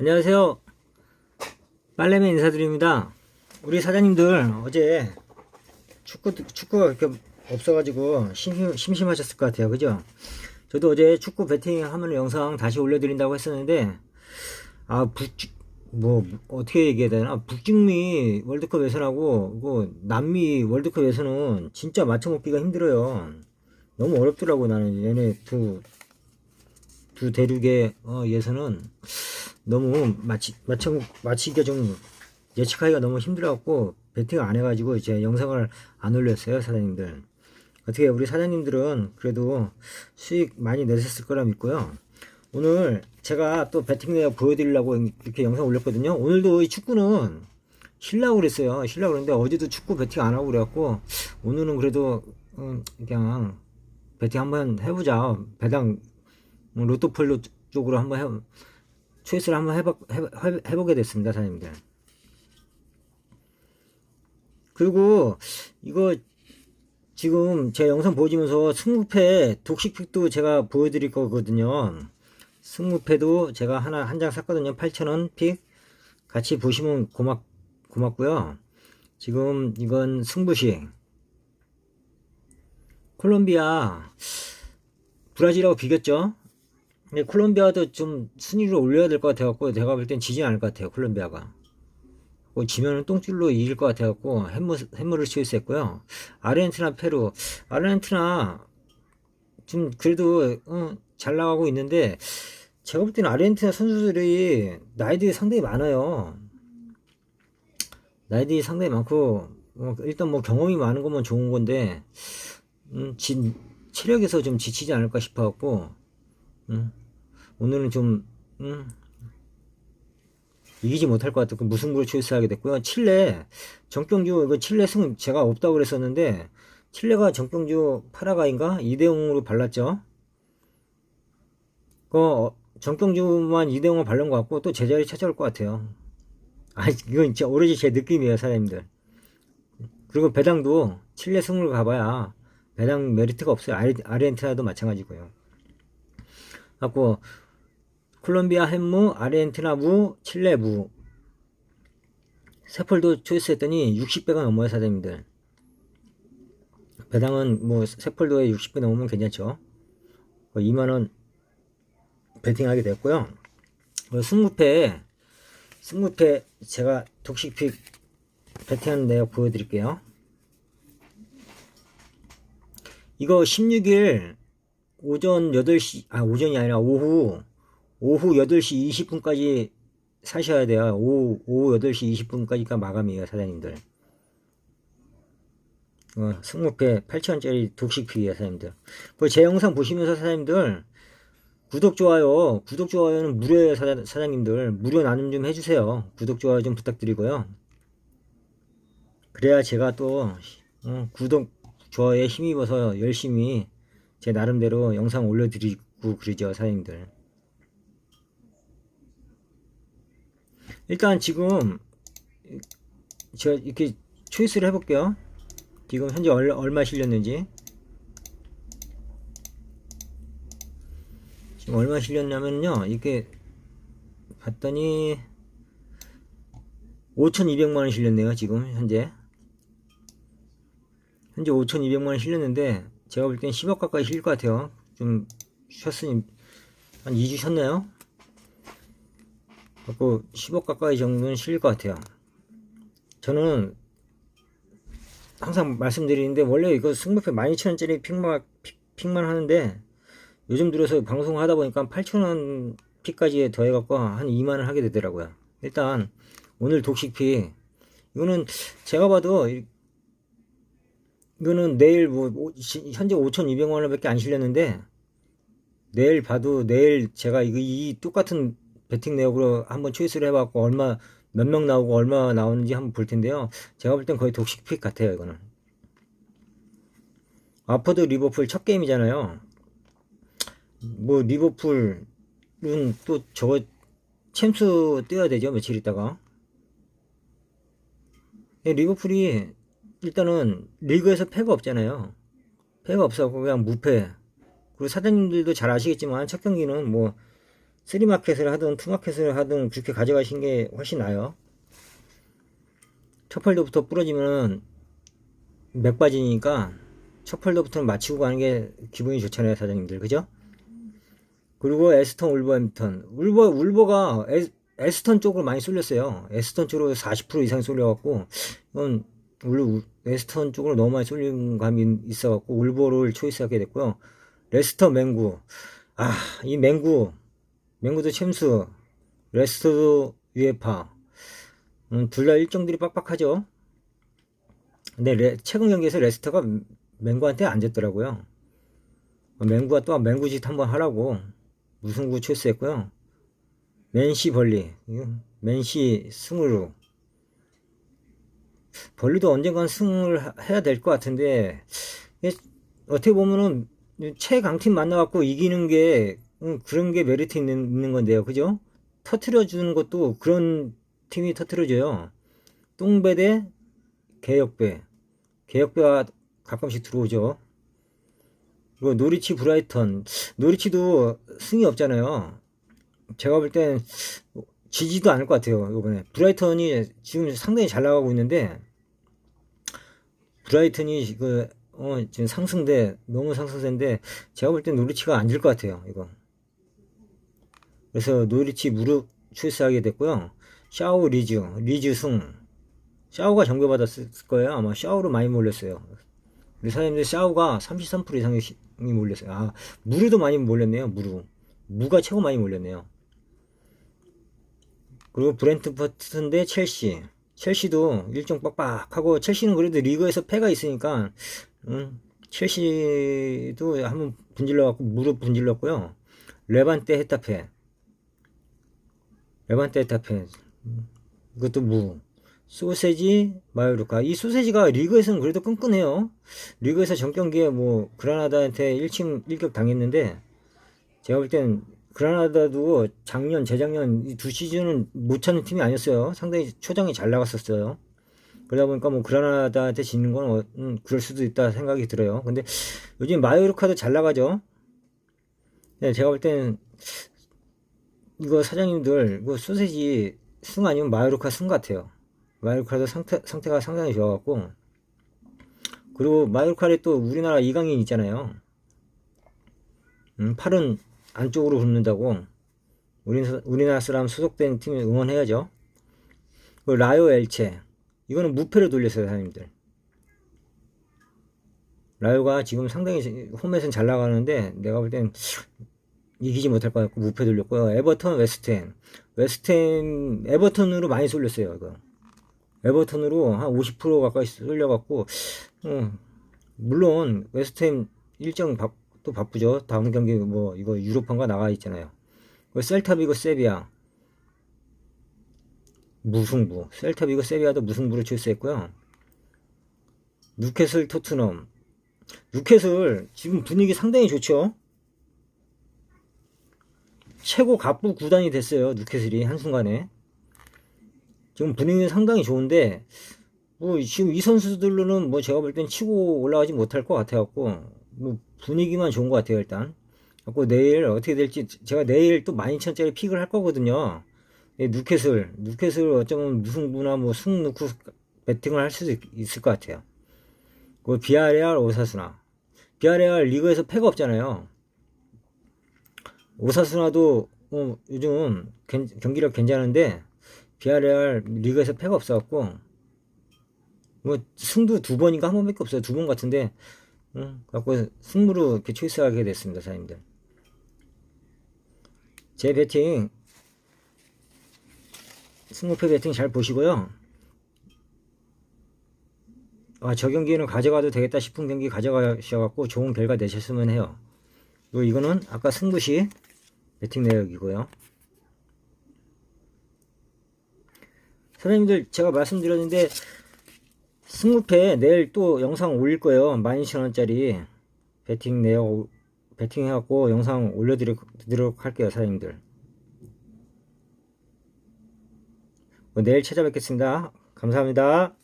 안녕하세요. 빨래맨 인사드립니다. 우리 사장님들 어제 축구, 축구가 이렇게 없어가지고 심심, 심심하셨을 것 같아요. 그죠? 저도 어제 축구 배팅 하면 영상 다시 올려드린다고 했었는데, 아, 북, 뭐, 어떻게 얘기해야 되나? 북중미 월드컵 예선하고, 그 남미 월드컵 예선은 진짜 맞춰먹기가 힘들어요. 너무 어렵더라고, 나는. 얘네 두, 두 대륙의 어, 예선은 너무 맞히, 맞춰, 맞히기가 좀 예측하기가 너무 힘들어갖고 배팅을 안 해가지고 제 영상을 안 올렸어요 사장님들. 어떻게 우리 사장님들은 그래도 수익 많이 내셨을 거라 믿고요. 오늘 제가 또 배팅 내역 보여드리려고 이렇게 영상 올렸거든요. 오늘도 이 축구는 쉬려고 그랬어요. 쉬려고 그랬는데 어제도 축구 배팅 안 하고 그래갖고 오늘은 그래도 음, 그냥 배팅 한번 해보자. 배당 음, 로또폴로 쪽으로 한번 해, 초이스를 한번 해봐, 해, 해보 게 됐습니다, 사장님들. 그리고 이거 지금 제 영상 보여주면서 승무패 독식픽도 제가 보여드릴 거거든요. 승무패도 제가 하나 한 장 샀거든요. 8,000원 픽 같이 보시면 고맙 고맙고요. 지금 이건 승부식 콜롬비아 브라질하고 비겼죠. 근데 콜롬비아도 좀 순위를 올려야 될 것 같아갖고 내가 볼 땐 지진 않을 것 같아요 콜롬비아가. 뭐 지면은 똥줄로 이길 것 같아갖고 햄무, 햄무를 치유했고요. 아르헨티나 페루. 아르헨티나 좀 그래도 어, 잘 나가고 있는데 제가 볼 때는 아르헨티나 선수들이 나이들이 상당히 많아요. 나이들이 상당히 많고 어, 일단 뭐 경험이 많은 거면 좋은 건데 음, 진, 체력에서 좀 지치지 않을까 싶어갖고 음, 오늘은 좀 음, 이기지 못할 것 같고 무승부를 출시하게 됐고요. 칠레 정병주 이거 칠레 승 제가 없다고 그랬었는데 칠레가 정병주 파라가인가 2대 0으로 발랐죠. 그 2대 0으로 발른 것 같고 또 제자리 찾아올 것 같아요. 아 이건 진짜 오로지 제 느낌이에요 사장님들. 그리고 배당도 칠레 승을 가봐야 배당 메리트가 없어요. 아르, 아르헨티나도 마찬가지고요. 갖고 콜롬비아 햄무, 아르헨티나 무, 칠레 무 세폴도 초이스했더니 60배가 넘어요 사장님들. 배당은 뭐 세폴도에 60배 넘으면 괜찮죠. 2만원 베팅하게 됐고요. 승무패 승무패 제가 독식픽 베팅하는 내역 보여드릴게요. 이거 16일 오전 8시, 아, 오전이 아니라 오후, 오후 8시 20분까지 사셔야 돼요. 오후, 오후 8시 20분까지가 마감이에요, 사장님들. 어, 승무패 8,000원짜리 독식픽이에요, 사장님들. 그제 영상 보시면서 사장님들, 구독, 좋아요, 구독, 좋아요는 무료예요, 사장, 사장님들. 무료 나눔 좀 해주세요. 구독, 좋아요 좀 부탁드리고요. 그래야 제가 또, 어, 구독, 좋아요에 힘입어서 열심히 제 나름대로 영상 올려드리고 그러죠 사장님들. 일단 지금 제가 이렇게 초이스를 해볼게요. 지금 현재 얼, 얼마 실렸는지. 지금 얼마 실렸냐면요 이게 봤더니 5200만원 실렸네요 지금 현재. 현재 5200만원 실렸는데 제가 볼 땐 10억 가까이 실릴 것 같아요. 좀 쉬었으니 한 2주 쉬었나요? 갖고 10억 가까이 정도는 실릴 것 같아요. 저는 항상 말씀드리는데 원래 이거 승부패 12,000원짜리 픽만, 픽만 하는데 요즘 들어서 방송을 하다 보니까 8,000원 픽까지 더해갖고 한 2만원 하게 되더라고요. 일단 오늘 독식픽 이거는 제가 봐도 이거는 내일 뭐 현재 5,200만 원밖에 안 실렸는데 내일 봐도 내일 제가 이거 이 똑같은 베팅 내역으로 한번 초이스를 해봤고 얼마 몇 명 나오고 얼마 나오는지 한번 볼 텐데요. 제가 볼 땐 거의 독식 픽 같아요. 이거는 아퍼드 리버풀 첫 게임이잖아요. 뭐 리버풀은 또 저거 챔스 뛰어야 되죠 며칠 있다가 네, 리버풀이 일단은 리그에서 패가 없잖아요. 패가 없어서 그냥 무패. 그리고 사장님들도 잘 아시겠지만 첫 경기는 뭐 쓰리마켓을 하든 투마켓을 하든 그렇게 가져가신 게 훨씬 나아요. 첫 폴더부터 부러지면 맥 빠지니까 첫 폴더부터는 맞추고 가는 게 기분이 좋잖아요, 사장님들. 그죠? 그리고 에스턴 울버햄턴. 울버, 울버가 에, 에스턴 쪽으로 많이 쏠렸어요. 에스턴 쪽으로 40% 이상 쏠려갖고, 이건 울, 에스턴 쪽으로 너무 많이 쏠린 감이 있어갖고, 울버를 초이스하게 됐고요. 레스터 맹구. 아, 이 맹구. 맹구도 챔스. 레스터도 유에파. 음, 둘 다 일정들이 빡빡하죠. 근데 레, 최근 경기에서 레스터가 맹구한테 안 졌더라고요. 맹구가 또 맹구짓 한번 하라고 무승부 출세했고요. 맨시 벌리, 맨시 승으로 벌리도 언젠간 승을 하- 해야 될 것 같은데 어떻게 보면은 최강팀 만나갖고 이기는 게 음, 그런 게 메리트 있는, 있는 건데요, 그죠? 터트려 주는 것도 그런 팀이 터트려줘요. 똥배 대 개혁배, 개혁배가 가끔씩 들어오죠. 그리고 노리치 브라이턴, 노리치도 승이 없잖아요. 제가 볼 땐 지지도 않을 것 같아요, 이번에. 브라이턴이 지금 상당히 잘 나가고 있는데, 브라이턴이 그, 어, 지금 상승대, 너무 상승세인데, 제가 볼 땐 노리치가 안 질 것 같아요, 이거. 그래서 노리치 무릎 출세하게 됐고요. 샤오 리즈, 리즈 승. 샤오가 정배받았을 거예요. 아마 샤오로 많이 몰렸어요. 우리 사장님들 샤오가 33% 이상이 몰렸어요. 아, 무르도 많이 몰렸네요. 무르. 무가 최고 많이 몰렸네요. 그리고 브렌트퍼트인데 첼시. 첼시도 일정 빡빡하고 첼시는 그래도 리그에서 패가 있으니까 음, 첼시도 한번 분질러 갖고 무릎 분질렀고요. 레반테 헤타페. 레반테 헤타페. 음, 이것도 무. 소세지 마요르카. 이 소세지가 리그에서는 그래도 끈끈해요. 리그에서 전 경기에 뭐 그라나다한테 1침 1격 당했는데 제가 볼 땐 그라나다도 작년 재작년 이 두 시즌은 못 찾는 팀이 아니었어요. 상당히 초장이 잘 나갔었어요. 그러다 보니까 뭐 그라나다한테 지는 건 어, 음, 그럴 수도 있다 생각이 들어요. 근데 요즘 마요르카도 잘 나가죠. 네, 제가 볼땐 이거 사장님들 이거 소세지 승 아니면 마요르카 승 같아요. 마요르카도 상태, 상태가 상당히 좋아갖고 그리고 마요르카에 또 우리나라 이강인 있잖아요. 음, 팔은 안쪽으로 굽는다고 우리, 우리나라 사람 소속된 팀을 응원해야죠. 그리고 라요 엘체 이거는 무패로 돌렸어요 사장님들. 라요가 지금 상당히 홈에서는 잘 나가는데 내가 볼 땐 이기지 못할 것 같고 무패 돌렸고요. 에버턴 웨스트햄 웨스트햄 에버턴으로 많이 쏠렸어요 이거. 에버턴으로 한 50% 가까이 쏠려갖고 어, 물론 웨스트햄 일정 바, 또 바쁘죠. 다음 경기 뭐 이거 유로판가 나가 있잖아요. 그 셀타비고 세비야 무승부. 셀타비고 세비야도 무승부를 출세했고요. 뉴캐슬 토트넘. 뉴캐슬 지금 분위기 상당히 좋죠. 최고 갑부 구단이 됐어요. 뉴캐슬이 한순간에. 지금 분위기는 상당히 좋은데 뭐 지금 이 선수들로는 뭐 제가 볼 땐 치고 올라가지 못할 것 같아갖고 뭐 분위기만 좋은 것 같아요 일단. 갖고 내일 어떻게 될지 제가 내일 또 12,000짜리 픽을 할 거거든요. 예, 뉴캐슬, 뉴캐슬 어쩌면 무승부나 뭐승 넣고 배팅을 할 수도 있- 있을 것 같아요. 그 비아레알 오사스나. 비아레알 리그에서 패가 없잖아요. 오사스나도 어, 요즘 괜- 경기력 괜찮은데 비아레알 리그에서 패가 없어갖고 뭐 승도 두 번인가 한 번밖에 없어요. 두 번 같은데 응, 갖고 승부로 이렇게 초이스하게 됐습니다, 사장님들. 제 배팅 승무패 배팅 잘 보시고요. 아, 저 경기는 가져가도 되겠다 싶은 경기 가져가셔갖고 좋은 결과 내셨으면 해요. 그리고 이거는 아까 승부시 배팅 내역이고요. 사장님들 제가 말씀드렸는데 승무패 내일 또 영상 올릴 거예요. 12,000원짜리 배팅 내역 배팅 해갖고 영상 올려드리도록 할게요, 사장님들. 뭐 내일 찾아뵙겠습니다. 감사합니다.